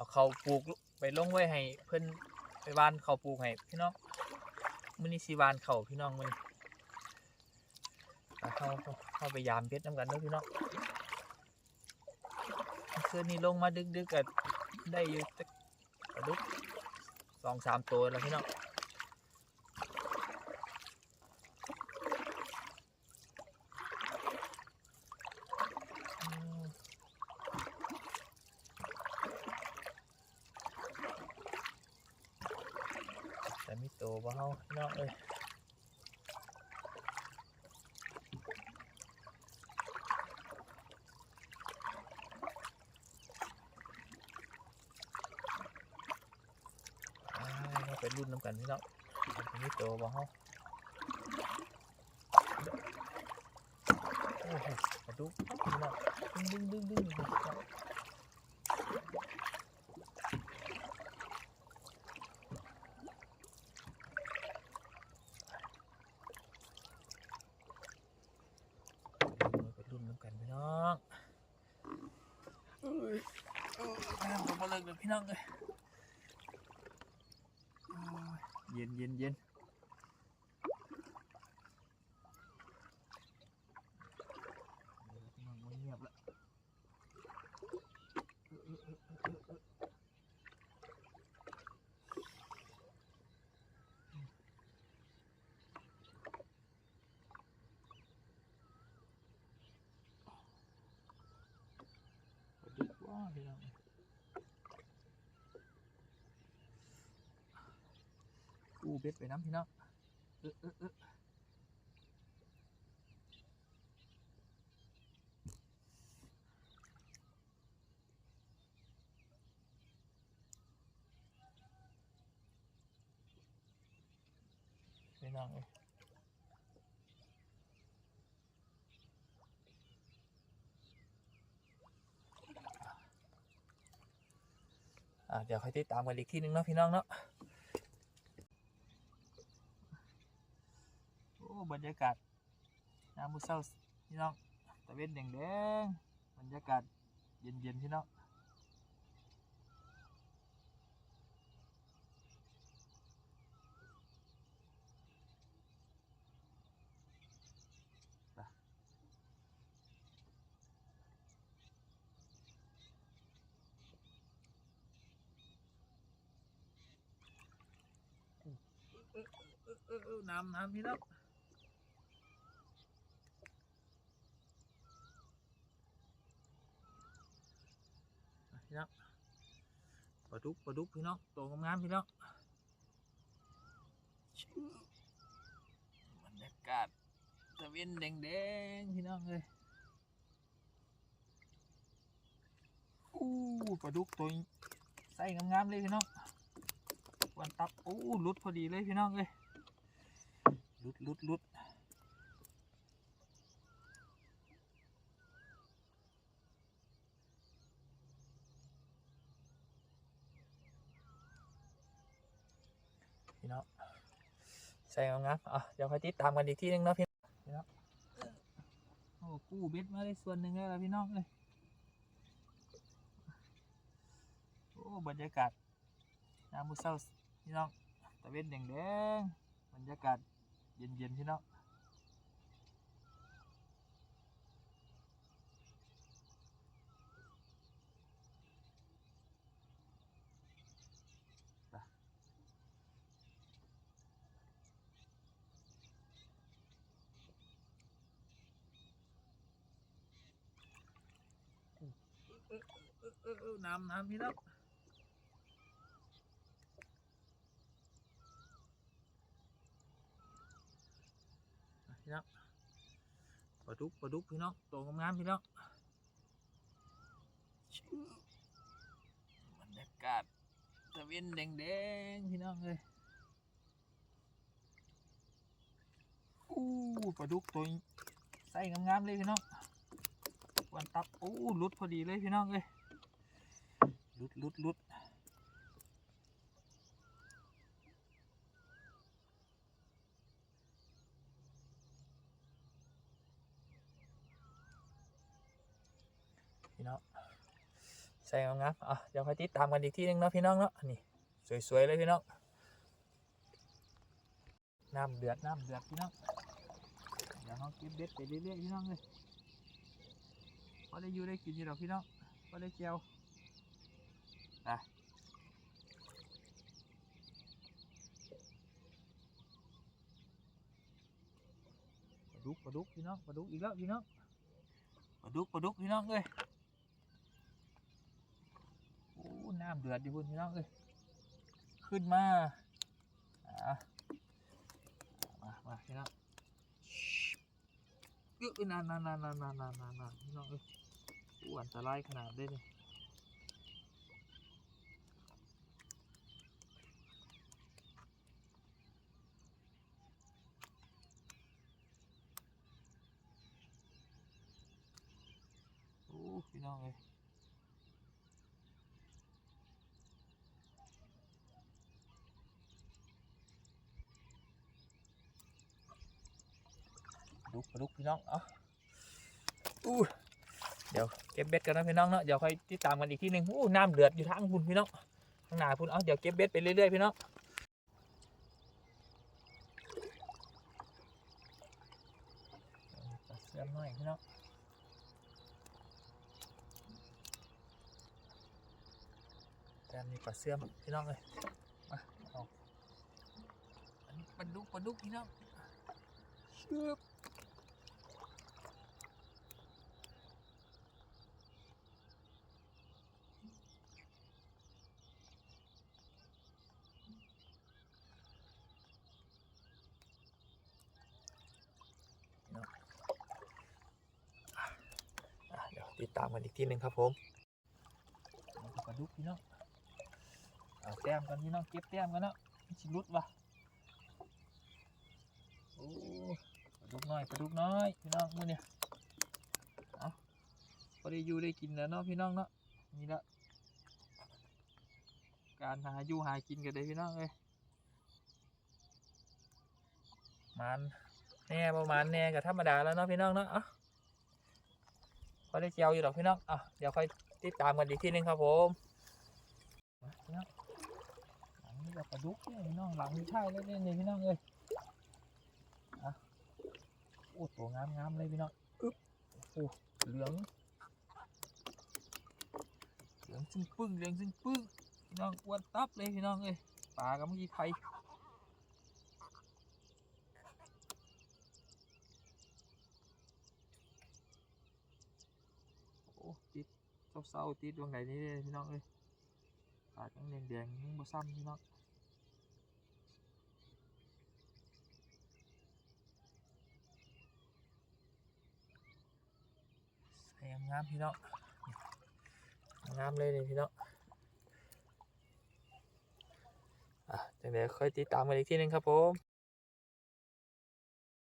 เอาเขาปลูกไปลงไว้ให้เพื่อนไปหวานเขาปลูกให้พี่น้องมื้อนี้สิวานเขาพี่น้องมื้อนี้เข้าเข้าไปยามเพชรน้ำกันเด้อพี่น้องคืนนี้ลงมาดึกๆก็ได้อยู่จักกระดุกสองสามตัวแล้วพี่น้องอืม แต่มี โตบ่เฮาพี่น้องเอ้ยอ่าเราไปรุ่นน้ำกันพี่น้องแต่โตบ่เฮาโอ้โหดูพี่น้องดึงดึงดึงดึงพี่น้องเราไปรุ่นน้ำกันพี่น้องเอ้ยเอ้ยน้ำก็บ่เลิกเลยพี่ น้องเลยเย็นเย็นเย็นพี่น้องมันเงียบละเอ้ยเอ้ยเอ้ยเอ้ยเอ้ยไปดึกว่าพี่น้องอู้ เบ็ดไปน้ำพี่น้องเอ้ยเอ้ยเอ้ยพี่น้องเอ้ยเดี๋ยวค่อยติดตามกันอีกทีนึงเนาะพี่น้องเนาะ โอ้ บรรยากาศยามมื้อเช้าพี่น้องตะเวนแดงๆบรรยากาศเย็นๆพี่น้องน้ำน้ำพี่น้อง พี่น้องปลาดุกปลาดุกพี่น้องโตงามๆพี่น้องบรรยากาศตะเวนแดงๆพี่น้องเลยอู้ปลาดุกตัวใส่งามๆเลยพี่น้องวันตับอู้หลุดพอดีเลยพี่น้องเลยหลุดหลุดหลุดพี่ น้องใส่เงามๆอะเดี๋ยวคอยติดตามกันอีกที่นึงเนาะพี่พี่น้องโอ้กู้เบ็ดมาได้ส่วนหนึ่งแล้วพี่น้องเลยโอ้บรรยากาศน้ำมื้อเช้าพี่น้องตะเวนแดงๆบรรยากาศเย็นๆพี่น้องเออเออเออเออ น้ำน้ำพี่น้องอะพี่น้องปลาดุกปลาดุกพี่น้องโตงามๆพี่น้องบรรยากาศตะเวนแดงๆพี่น้องเลยอู้ปลาดุกตัวใส่งามๆเลยพี่น้อง วันตับโอ้ลุดพอดีเลยพี่น้องเลยลุดลุดลุดพี่น้องใส่งามๆอะเดี๋ยวค่อยติดตามกันอีกทีนึงเนาะพี่น้องเนาะนี่สวยๆเลยพี่น้องน้ำเดือดน้ำเดือดพี่น้องเดี๋ยวเราเก็บเบ็ดไปเรื่อยๆพี่น้องเลย พอได้อยู่ได้กินที่เราพี่น้องก็ได้เจียวนะปลาดุกปลาดุกพี่น้องปลาดุกอีกแล้วพี่น้องปลาดุกปลาดุกพี่น้องเอ้ยโอ้น้ำเดือดดิพุ่นพี่น้องเอ้ยขึ้นมาอ่ามามาพี่น้องเยอะนานนานนานนานนานนานพี่น้องเอ้ย อ้อันตรายขนาดได้เลยโอ้พี่น้องเอ้ยดุกลาดุกพี่น้อง เอาอู้ เดี๋ยวเก็บเบ็ดกันนะพี่น้องเนาะเดี๋ยวค่อยติดตามกันอีกทีหนึ่งอู้น้ำเดือดอยู่ทางพุ่นพี่น้องข้างหน้าพุ่นเอาเดี๋ยวเก็บเบ็ดไปเรื่อยๆพี่น้องเสื้อมหน่อยพี่น้องแซมนี่ปลาเสื่อมพี่น้องเลยมาเอาอันนี้ปลาดุกปลาดุกพี่น้องชึบเนาะอะเดี๋ยว ตามกันอีกที่หนึ่งครับผมก็ปลาดุกพี่น้องเอาแต้มกันพี่น้องเก็บแต้มกันเนาะมันสิรุดวะโอ้ปลาดุกน้อยปลาดุกน้อยพี่น้องมือเนี่ยเอาพอได้อยู่ได้กินแล้วเนาะพี่น้องเนาะนี่ละการหาอยู่หากินกันเลยพี่น้องเลยมันแน่ประมาณแน่กับธรรมดาแล้วเนาะพี่น้องเนาะเอะ พอได้เจียวอยู่ดอกพี่น้องอะเดี๋ยวค่อยติดตามกันอีกทีนึงครับผมพี่น้องหลังนี่ก็ปลาดุกเนี่ยพี่น้องหลังมีท่เล่นๆเลยพี่น้องเอ้ยอะโอ้ตัวงามงามๆเลยพี่น้องอึ๊บโอ้เหลืองเหลืองซึ่งปึ้งเหลืองซึ่งปึ้งพี่น้องอ้วนตับเลยพี่น้องเอ้ยปลากับเมื่อกี้ไทยโอ้ติด เศร้าติดดวงไหนนี่เลยพี่น้องเอ้ยปากยังแดงๆยังบ่ซ้ำพี่น้องใส่งามพี่น้องงามเลยนี่พี่น้องอะจังเดี๋ยวค่อยติดตามกันอีกทีหนึงครับผม